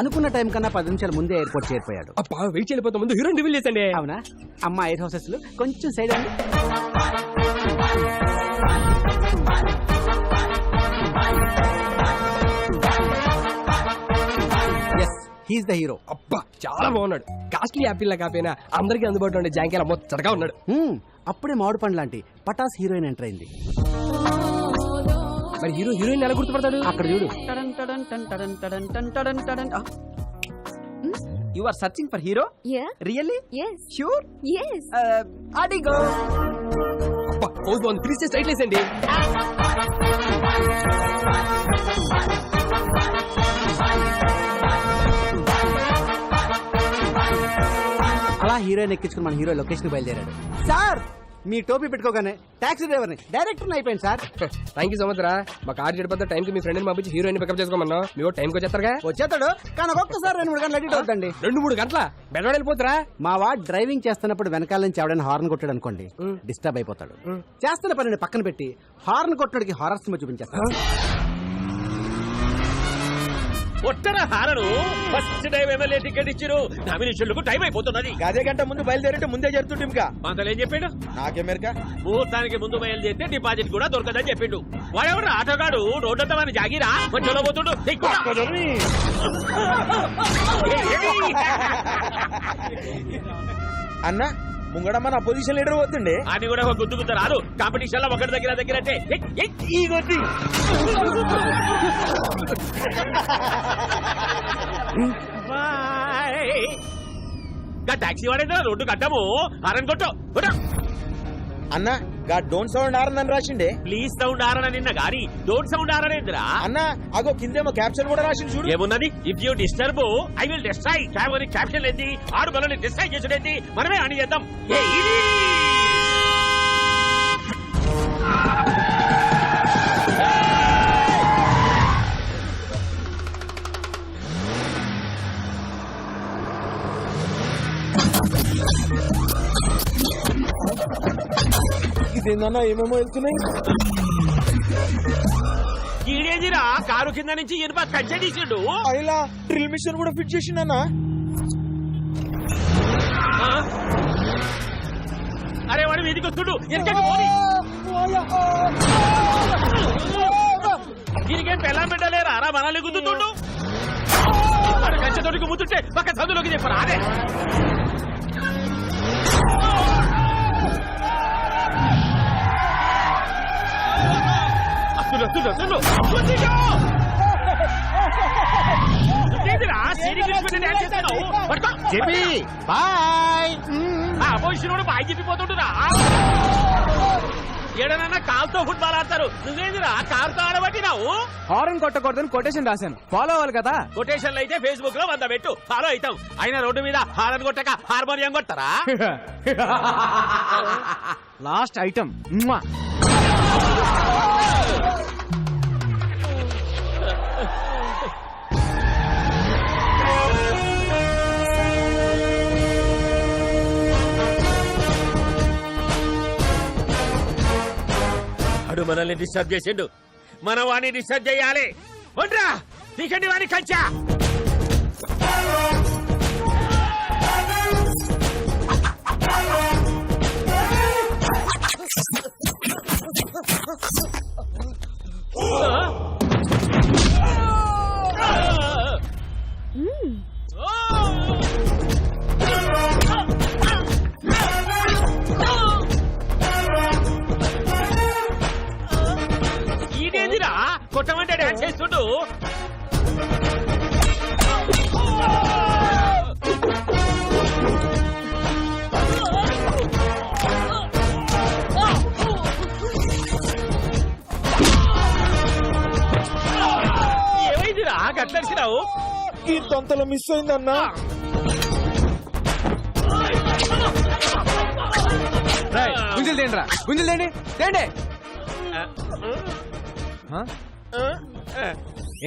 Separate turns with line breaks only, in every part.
అనుకున్న టైం కన్నా పది నిమిషాల ముందే ఎయిర్పోర్ట్ చేరిపోయాడు.
వెయిట్ చేయలేకపోతే ముందు హీరోయిన్ రివీల్ చేసండి
అవునా? అమ్మ ఎయిర్ హౌసెస్ కొంచెం సైడ్ అండి. ఎస్ హీస్ ద హీరో
అబ్బా చాలా బాగున్నాడు. కాస్ట్లీ యాపిల్ లా కాపోయినా అందరికీ అందుబాటులో ఉండే జాంకేలా మొత్తగా ఉన్నాడు.
అప్పుడే మామిడి పండు లాంటి పటాస్ హీరోయిన్ ఎంటర్ అయింది.
మరి హీరో హీరోయిన్ ఎలా గుర్తుపడతాడు?
అక్కడ చూడు.
You are searching for hero
Yeah.
Really
Yes.
Sure
Yes.
అడిగో
పోజ్ బాగుంది. ప్లీజ్ స్ట్రైట్ లేసండి
అలా హీరోయిన్ ఎక్కించుకుని మన హీరో లొకేషన్ బయలుదేరాడు. సార్! మీ టోపీ పెట్టుకోగానే టాక్సీ డ్రైవర్ని డైరెక్టర్ అయిపోయింది sir.
Thank you so much రా. మా కార్ చెడిపోతే టైం కి మీ ఫ్రెండ్ పంపించి హీరోయిన్ పికప్ చేసుకోమన్నా మీ టైంకి వచ్చేస్తారుగా?
వచ్చేతాడు కానీ ఒక్కొక్కసారి రెండు మూడు గంటలు ఎడిట్ అవుతండి
రెండు మూడు గంటల? బెడవాడు వెళ్ళిపోతారా?
మా వాడు డ్రైవింగ్ చేస్తున్నప్పుడు వెనకాల నుంచి ఎవడైనా హార్న్ కొట్టాడు అనుకోండి డిస్టర్బ్ అయిపోతాడు. చేస్తున్న పనిని పక్కన పెట్టి హార్న్ కొట్టడానికి హారర్ సినిమా చూపించేస్తాడు.
ఒట్టర ఫస్ట్ టైం ఎమ్మెల్యే టికెట్ ఇచ్చిరు. నామినేషన్లకు టైం అయిపోతున్నది.
అదే గంట ముందు బయలుదేరితే ముందే జరుగుతుంది ఇంకా.
చెప్పిండు?
నాకెమెరికా
ముహూర్తానికి ముందు బయలుదేరితే డిపాజిట్ కూడా దొరకదని చెప్పిండు. వాడెవడు ఆటోగాడు రోడ్డంతా మన జాగిరా? మధ్యలో పోతుండు.
అన్న ముంగడమ్మ నా పొజిషన్ లీడర్ పోతుండే.
అని కూడా ఒక గుద్దు గుద్ద రాదు. కాంపిటీషన్లో ఒకటి దగ్గర దగ్గర అంటే ఈ టాక్సీ వాడేంద్రా రోడ్డు కట్టము. కొట్టు. కొట్టు.
అన్న గా డోంట్ సౌండ్ ఆరని రాసిండే.
ప్లీజ్ సౌండ్ ఆరన నిన్న గాని డోంట్ సౌండ్ ఆరనేంద్రా
అన్న అగో కిందేమో క్యాప్షన్ కూడా రాసింది చూడు.
ఏమున్నది? If you disturb I will destroy cab అని క్యాప్షన్ ఏంది ఆరు బలని డిస్ట్రాయ్ చేసుడేంది మనమే అని చేద్దాం. ఏ ఇది?
ఇదేందన్న ఏమేమో వెళ్తున్నాయి?
ఈడేదిరా? కారు కింద నుంచి ఇనుప కచ్చడీసిండు
అయిలా డ్రిల్ మిషన్ కూడా ఫిట్ చేసిండన్న
అరే వాడు మీదికి వస్తుడు. దీనికేం పెళ్ళం పెట్టలేరా? రా మనల్ని గుద్దుతుండు. వాడు కంచెతోటికి ముద్దుంటే పక్క చదువులోకి చెప్పరా అదే. డ్యాన్స్ చేస్తున్నావు? పట్టుకో.
బాయ్
ఆ అపోజిషన్ బాయ్ చెప్పిపోతుంటురా ఏడనన్నా కాల్తో ఫుట్బాల్ ఆడతారు నువ్వేందిరా కారుతో ఆడబట్టినావు
హారన్ కొట్టకూడదని కొటేషన్ రాశాను ఫాలో అవ్వాలి కదా
కొటేషన్లు అయితే ఫేస్బుక్లో వంద పెట్టు ఫాలో అవుతాం అయినా రోడ్డు మీద హారన్ కొట్టక హార్మోనియం కొట్టరా
లాస్ట్ ఐటమ్
అడు మనల్ని డిస్టర్బ్ చేసిండు. మన వాణ్ణి డిస్టర్బ్ చేయాలి. ఒండ్రా తీకండి వాణి కంచా. Oh! చేస్తుండు ఏమైందిరా?
ఈ తొంతలో మిస్ అయిందన్న.
గుంజలు తేండి రా గుంజలు తేండి. తేండి. హ?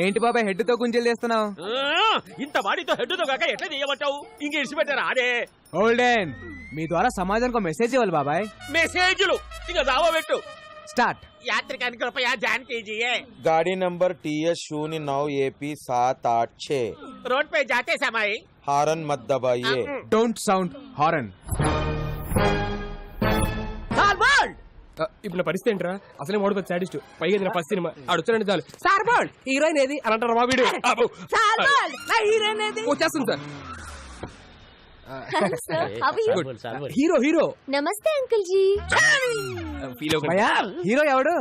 ఏంటి బాబాయ్ హెడ్ తో గుంజలు చేస్తున్నావు
ఆ, ఇంత వాడితో హెడ్డుతో కాక ఎట్లా చేయమంటావు ఇంక ఇడిచిపెట్టారా అదే
ఓల్డెన్ మీ ద్వారా సమాజానికి మెసేజ్ ఇవ్వాలి బాబాయ్
మెసేజ్లు ఇక దావా పెట్టు
స్టార్ట్
यात्रिकांनी कृपया ध्यान कीजिए
गाड़ी नंबर टी एस शून्य नौ ए पी सात आठ छ
रोड पे जाते समय
हारन मत दबाइए
డోంట్ సౌండ్ హారన్
ఇప్పుడు నా పరిస్థితి ఏంట్రా? అసలే మోడీ పెద్ద సాడిస్ట్ పైగా ఇది నా ఫస్ట్ సినిమా. ఆడు వచ్చాడంటే చాలు. సార్ బాల్ హీరోయిన్ ఏది? అని అంటారు మా వీడియో వచ్చేస్తుంది సార్. Hero hero.
నమస్తే అంకుల్ జీ.
హీరో ఎవడు?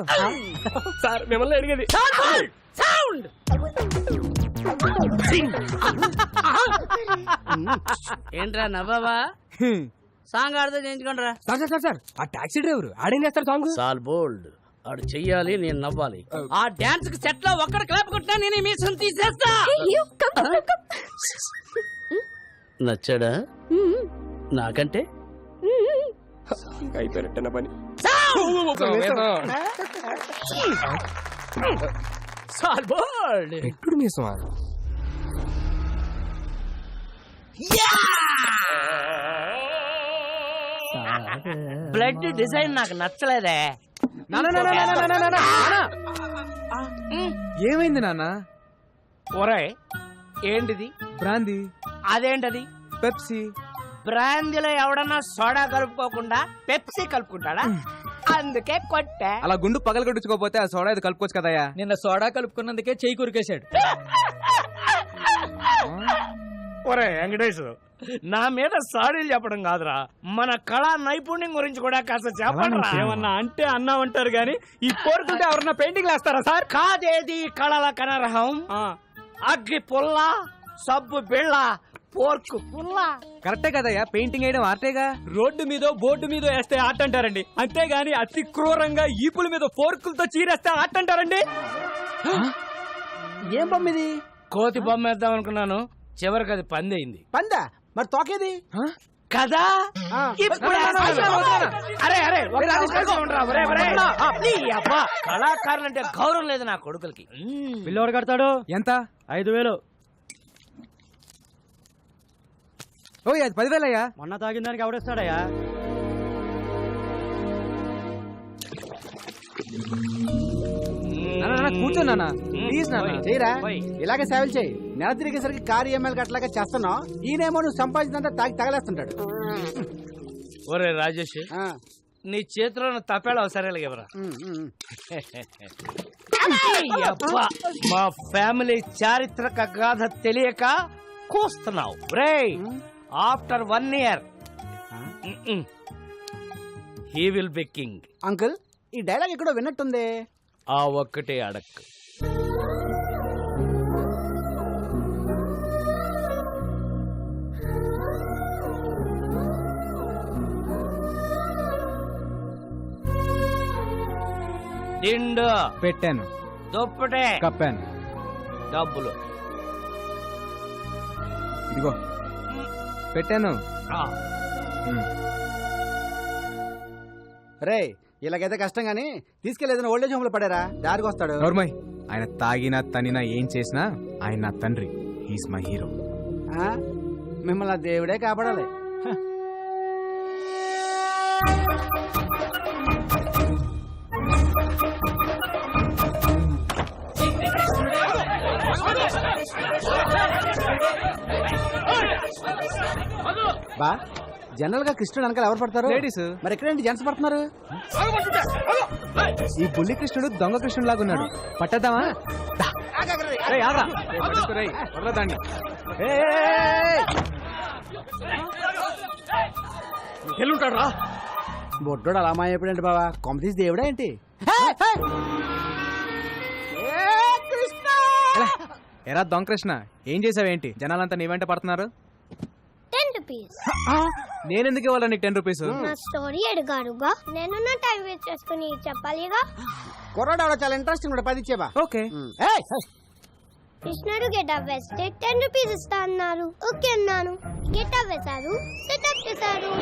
సార్ మిమ్మల్ని అడిగేది.
ఏంట్రా నవ్వావా? సాంగ్ ఆడితే చేయించుకోండిరా
సార్ సార్ సార్ సార్ ఆ టాక్సీ డ్రైవర్ ఆడేం చేస్తారు సాంగ్?
సాల్ బోల్డ్. ఆడు చెయ్యాలి నేను నవ్వాలి. ఆ డాన్స్కి సెట్లో ఒక్కడ క్లాప్ కొట్టినా నేను ఈ మీసం తీసేస్తా. నచ్చాడా? నాకంటే?
ఇంకా అయిపోయినట్టు నా పని
సాల్ బోల్డ్.
ఎప్పుడు మీసం
బ్లడ్ డిజైన్ నాకు నచ్చలేదే.
ఏమైంది నాన్న?
ఒరే ఏంటిది?
బ్రాందీ.
అదేంటది?
పెప్సీ.
బ్రాందీలో ఎవడన్నా సోడా కలుపుకోకుండా పెప్సీ కలుపుకుంటాడా? అందుకే కొట్టా.
అలా గుండు పగల కొట్టించుకోపోతే ఆ సోడా ఇది కలుపుకోవచ్చు కదయ్యా?
నిన్న సోడా కలుపుకున్నందుకే చెయ్యి కురికేశాడు. ఒరే వెంకటేష్ నా మీద సాడీలు చెప్పడం కాదురా. మన కళా నైపుణ్యం గురించి కూడా కాస్త చెప్పండి ఏమన్నా అంటే అన్నా ఉంటారు గాని ఈ కోరుకుంటే ఎవరన్నా పెయింటింగ్ వేస్తారా సార్? కాదేది కళల కనరహం? అగ్గి పుల్ల సబ్బు బిళ్ళ పోర్కు పుల్ల.
కరెక్టే కదయ్యా పెయింటింగ్ వేయడం ఆర్టేగా?
రోడ్డు మీద బోర్డు మీద వేస్తే ఆట అంటారండి అంతేగాని అతి క్రూరంగా ఈపుల మీద ఫోర్కులతో చీరేస్తే ఆట అంటారండి
ఏం బొమ్మిది
కోతి బొమ్మ వేద్దాం అనుకున్నాను. చివరికి అది పందయింది
పందా? మరి తోకేది?
కదా? ఇప్పుడు అరే అరే అబ్బా కళాకారులంటే గౌరవం లేదు నా కొడుకులకి.
పిల్లోడు కడతాడు?
ఎంత?
ఐదు వేలు.
ఓ అది పదివేలయ్యా.
మొన్న తాగిన దానికి ఎవడేస్తాడయ్యా?
కూర్చో నాన్న. ప్లీజ్ నాన్న.
చేయరా. ఇలాగే సేవలు చేయి. నెల తిరిగేసరికి కారు ఈఎంఐలు కట్టలాగా చేస్తున్నావు. ఈయనేమో నువ్వు సంపాదించినంత తాగి తగలేస్తుంటాడు.
ఒరే రాజేష్ నీ చేతిలో తపేళ అవసరాలు అబ్బా, మా ఫ్యామిలీ చారిత్రక గాథ తెలియక కూస్తున్నావు. రే after one year. He will be king
uncle ఈ డైలాగ్ ఎక్కడో విన్నట్టుంది.
ఆ ఒక్కటే అడక్ దిండు
పెట్టాను.
దుప్పటే.
కప్పాను.
డబ్బులు.
ఇదిగో. పెట్టాను.
రే ఇలాగైతే కష్టం గానీ తీసుకెళ్ళేదైనా ఓల్డేజ్ హోమ్లో పడారా. దారికి వస్తాడు.
నోర్మయ్ ఆయన తాగినా తనినా ఏం చేసినా ఆయన నా తండ్రి. హీస్ మై హీరో
ఆ? మిమ్మల్ని ఆ దేవుడే కాపాడాలి. బా జనరల్గా కృష్ణుడు వెనకాల ఎవరు పడతారు?
Ladies.
మరి ఎక్కడేంటి జెంట్స్ పడుతున్నారు?
ఈ బుల్లి కృష్ణుడు దొంగ కృష్ణుడు లాగా ఉన్నాడు. పట్టద్దామా.
ఎల్లుంటాడు రా
బొడ్డోడు అలా మాయపడండి బావా కొమ్మ తీసి దేవుడా ఏంటి?
ఎలా? ఎరా దొంగ కృష్ణ ఏం చేసావేంటి? జనాలంతా నీ వెంట పడుతున్నారు?
రూపీస్
నేనెందుకు ఇవ్వాలి నీకు టెన్ రూపీస్
నా స్టోరీ అడిగారుగా నేను నా టైం వేస్ట్ చేసుకుని చెప్పాలిగా
కుర్రాడు ఆవిడ చాలా ఇంట్రెస్టింగ్ కూడా పది ఇచ్చేబా
ఓకే.
కృష్ణుడు గెటప్ వేస్తే టెన్ రూపీస్ ఇస్తా అన్నారు. ఓకే అన్నాను. గెటప్ వేశారు. సెటప్ చేశారు.